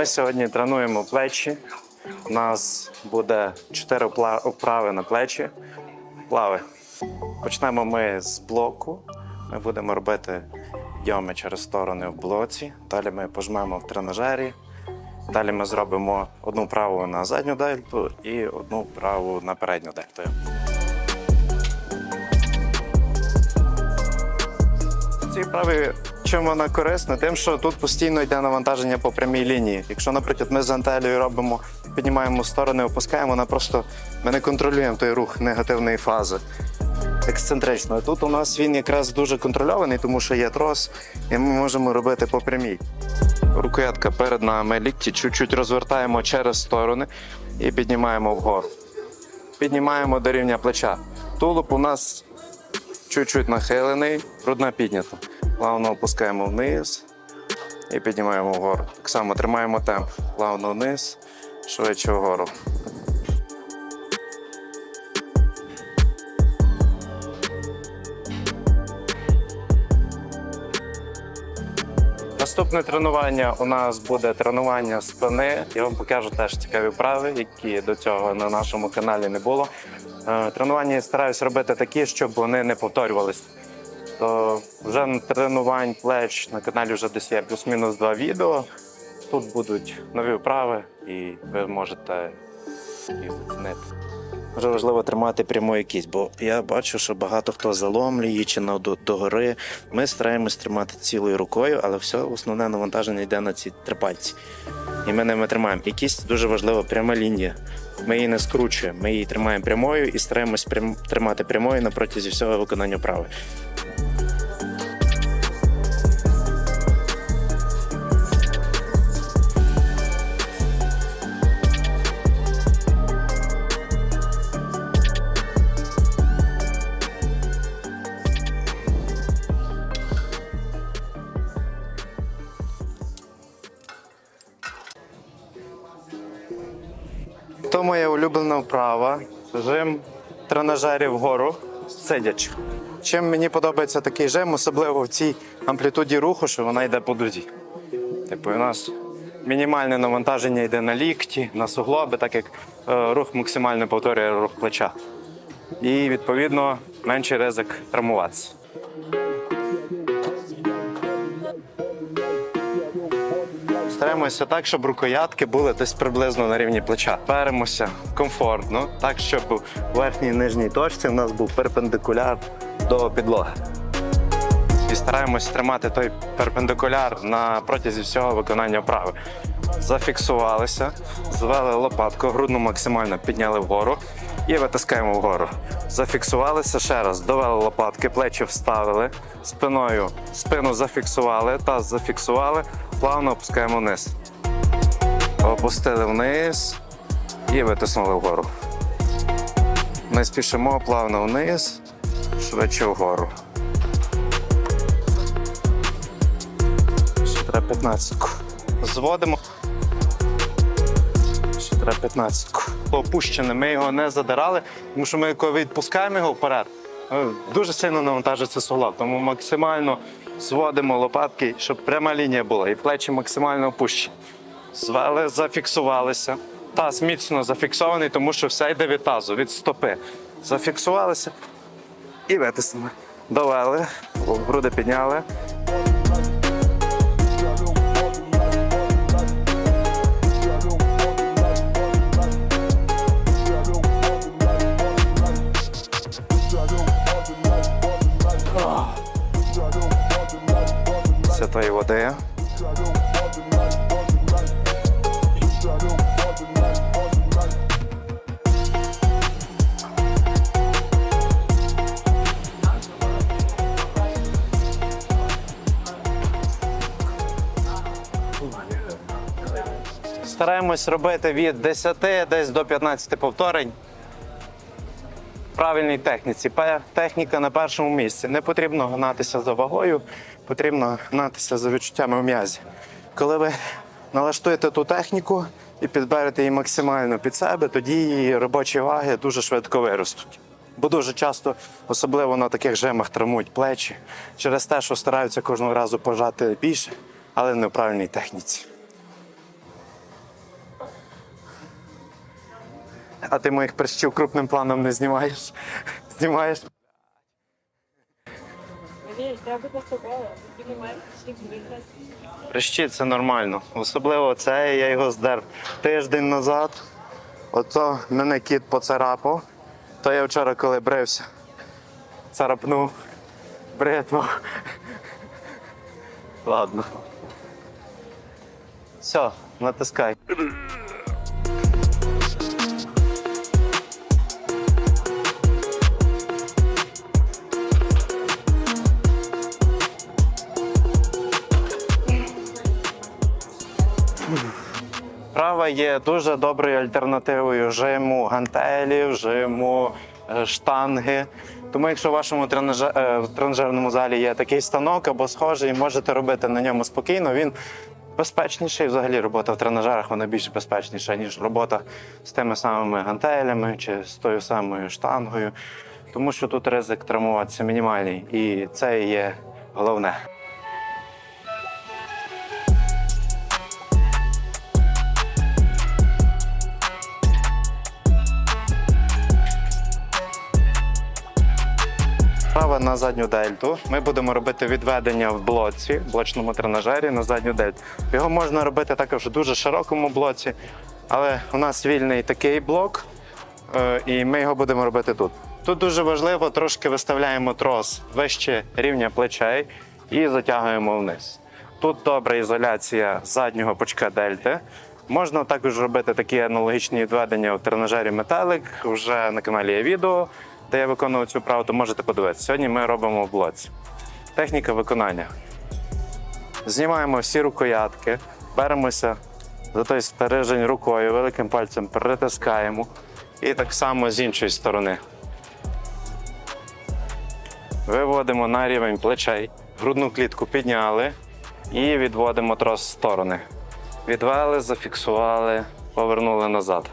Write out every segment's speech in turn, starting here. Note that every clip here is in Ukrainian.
Ми сьогодні тренуємо плечі. У нас буде 4 вправи на плечі. Плави. Почнемо ми з блоку. Ми будемо робити йоми через сторони в блоці. Далі ми пожмемо в тренажері. Далі ми зробимо одну вправу на задню дельту і одну вправу на передню дельту. Ці вправи чим вона корисна? Тим, що тут постійно йде навантаження по прямій лінії. Якщо, наприклад, ми з антелею робимо, піднімаємо сторони, опускаємо, вона просто ми не контролюємо той рух негативної фази. Ексцентрично. Тут у нас він якраз дуже контрольований, тому що є трос, і ми можемо робити по прямій. Рукоятка перед нами, лікті чуть-чуть розвертаємо через сторони і піднімаємо вгору. Піднімаємо до рівня плеча. Тулуб у нас чуть-чуть нахилений, грудна піднята. Плавно опускаємо вниз і піднімаємо вгору. Так само тримаємо темп. Плавно вниз, швидше вгору. Наступне тренування у нас буде тренування спини. Я вам покажу теж цікаві вправи, які до цього на нашому каналі не було. Е, Тренування я стараюсь робити такі, щоб вони не повторювалися. То вже на тренувань плеч на каналі вже десь є плюс-мінус два відео. Тут будуть нові вправи, і ви можете їх зацінити. Дуже важливо тримати пряму кість, бо я бачу, що багато хто заломлює чи на до, догори. Ми стараємось тримати цілою рукою, але все основне навантаження йде на ці три пальці. І ми ними тримаємо. І кість дуже важлива пряма лінія. Ми її не скручуємо, ми її тримаємо прямою і стараємось прям, тримати прямою на протязі всього виконання вправи. То моя улюблена вправа. Жим тренажерів вгору, сидячи. Чим мені подобається такий жим, особливо в цій амплітуді руху, що вона йде по дузі. Типу, у нас мінімальне навантаження йде на лікті, на суглоби, так як е, рух максимально повторює рух плеча. І відповідно менший ризик травмуватися. Стараємося так, щоб рукоятки були десь приблизно на рівні плеча. Беремося комфортно, так, щоб у верхній і нижній точці у нас був перпендикуляр до підлоги. І стараємось тримати той перпендикуляр на протязі всього виконання вправи. Зафіксувалися, звели лопатку, грудну максимально підняли вгору і витискаємо вгору. Зафіксувалися ще раз, довели лопатки, плечі вставили, спиною спину зафіксували, таз зафіксували, плавно опускаємо вниз. Опустили вниз і витиснули вгору. Ми спішимо плавно вниз, швидше вгору. Ще треба 15. Зводимо. Ще треба 15. Опущене, ми його не задирали, тому що ми коли відпускаємо його вперед, е, дуже сильно навантажиться суглоб. Тому максимально зводимо лопатки, щоб пряма лінія була, і плечі максимально опущені. Звели, зафіксувалися. Таз міцно зафіксований, тому що все йде від тазу, від стопи. Зафіксувалися і витиснули. Довели, груди підняли. Святої води. Стараємось робити від 10 десь до 15 повторень. Правильній техніці. Техніка на першому місці. Не потрібно гнатися за вагою, потрібно гнатися за відчуттями в м'язі. Коли ви налаштуєте ту техніку і підберете її максимально під себе, тоді її робочі ваги дуже швидко виростуть. Бо дуже часто, особливо на таких жимах, травмують плечі через те, що стараються кожного разу пожати більше, але не в правильній техніці. А ти моїх прищів крупним планом не знімаєш? Знімаєш? Прищі це нормально. Особливо це я його здер тиждень назад. Ото мене кіт поцарапав. То я вчора, коли брився, царапнув бритву. Ладно. Все, натискай. Є дуже доброю альтернативою жиму гантелів, жиму е, штанги. Тому, якщо вашому е, в тренажерному залі є такий станок або схожий, можете робити на ньому спокійно. Він безпечніший. Взагалі робота в тренажерах вона більш безпечніша, ніж робота з тими самими гантелями чи з тою самою штангою. Тому що тут ризик травмуватися мінімальний. І це є головне. На задню дельту. Ми будемо робити відведення в блоці, блочному тренажері на задню дельту. Його можна робити також в дуже широкому блоці, але у нас вільний такий блок, е, і ми його будемо робити тут. Тут дуже важливо, трошки виставляємо трос вище рівня плечей і затягуємо вниз. Тут добра ізоляція заднього пучка дельти. Можна також робити такі аналогічні відведення в тренажері металик. Вже на каналі є відео, де я виконую цю вправу, то можете подивитися. Сьогодні ми робимо в блоці. Техніка виконання. Знімаємо всі рукоятки, беремося за той стережень рукою, великим пальцем притискаємо. І так само з іншої сторони. Виводимо на рівень плечей, грудну клітку підняли і відводимо трос в сторони. Відвели, зафіксували, повернули назад.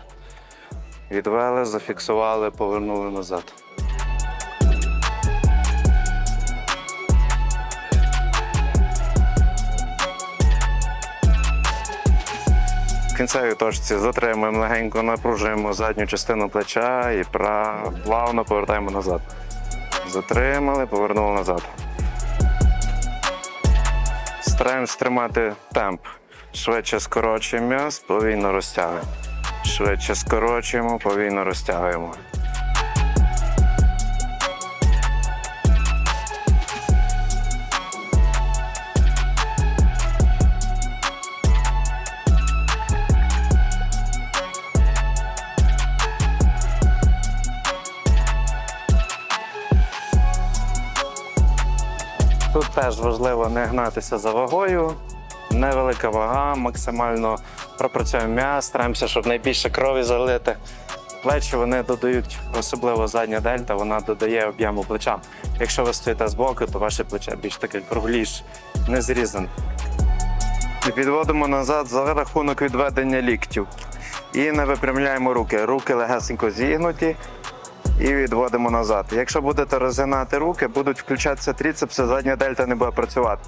Відвели, зафіксували, повернули назад. В кінцевій точці затримуємо легенько, напружуємо задню частину плеча і плавно повертаємо назад. Затримали, повернули назад. Стараємось тримати темп. Швидше скорочуємо м'яз, повільно розтягуємо. Швидше скорочуємо, повільно розтягуємо. Тут теж важливо не гнатися за вагою. Невелика вага, максимально пропрацюємо м'яз, стараємося, щоб найбільше крові залити. Плечі вони додають, особливо задня дельта, вона додає об'єму плечам. Якщо ви стоїте збоку, то ваше плече більш таке кругліш, не зрізане. Підводимо назад за рахунок відведення ліктів. І не випрямляємо руки. Руки легесенько зігнуті і відводимо назад. Якщо будете розгинати руки, будуть включатися тріцепси, задня дельта не буде працювати.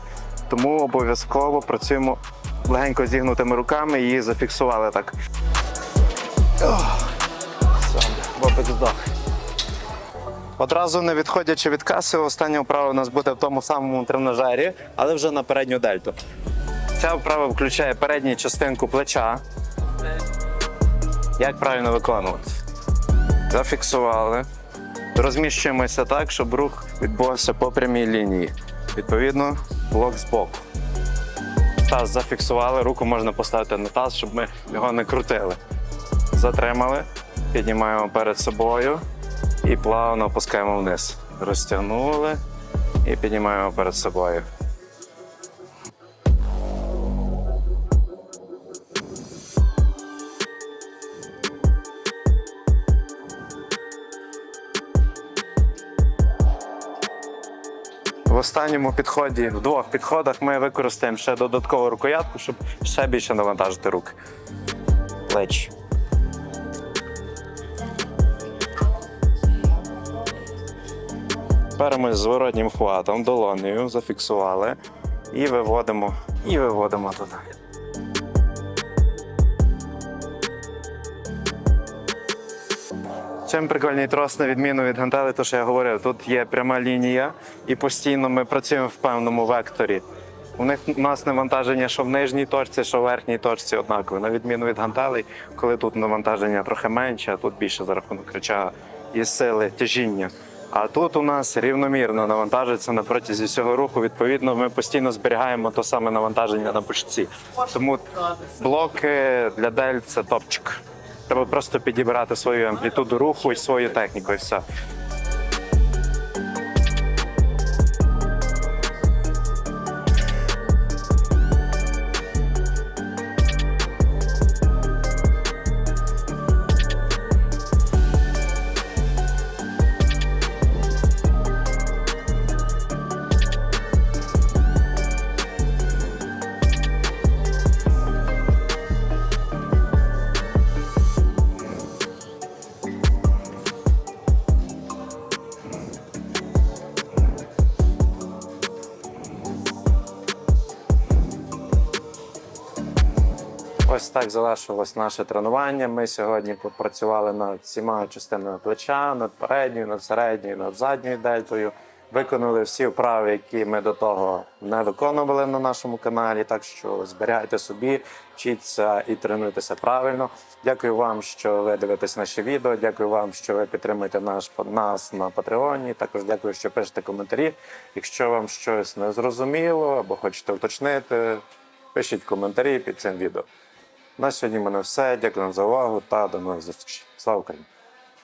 Тому обов'язково працюємо легенько зігнутими руками і зафіксували так. Бобик здох. Одразу не відходячи від каси, остання вправа у нас буде в тому самому тренажері, але вже на передню дельту. Ця вправа включає передню частинку плеча. Як правильно виконувати? Зафіксували. Розміщуємося так, щоб рух відбувався по прямій лінії. Відповідно, блок з боку. Таз зафіксували, руку можна поставити на таз, щоб ми його не крутили. Затримали, піднімаємо перед собою і плавно опускаємо вниз. Розтягнули і піднімаємо перед собою. Останньому підході, в двох підходах ми використаємо ще додаткову рукоятку, щоб ще більше навантажити руки. Плечі. Тепер ми з зворотнім хватом, долонею зафіксували і виводимо, і виводимо туди. Чим прикольний трос на відміну від гантели, то що я говорив, тут є пряма лінія, і постійно ми працюємо в певному векторі. У них у нас навантаження, що в нижній точці, що в верхній точці однакове. На відміну від гантелей, коли тут навантаження трохи менше, а тут більше за рахунок реча і сили тяжіння. А тут у нас рівномірно навантажується на протязі всього руху. Відповідно, ми постійно зберігаємо то саме навантаження на пушці. Тому блоки для дель це топчик. Треба просто підібрати свою амплітуду руху і свою техніку, і все. Ось так завершилось наше тренування. Ми сьогодні попрацювали над всіма частинами плеча, над передньою, над середньою, над задньою дельтою. Виконали всі вправи, які ми до того не виконували на нашому каналі. Так що зберігайте собі, вчіться і тренуйтеся правильно. Дякую вам, що ви дивитесь наші відео. Дякую вам, що ви підтримуєте наш нас на Патреоні. Також дякую, що пишете коментарі. Якщо вам щось не зрозуміло або хочете уточнити, пишіть коментарі під цим відео. На сьогодні в мене все. Дякую вам за увагу та до нових зустрічей. Слава Україні!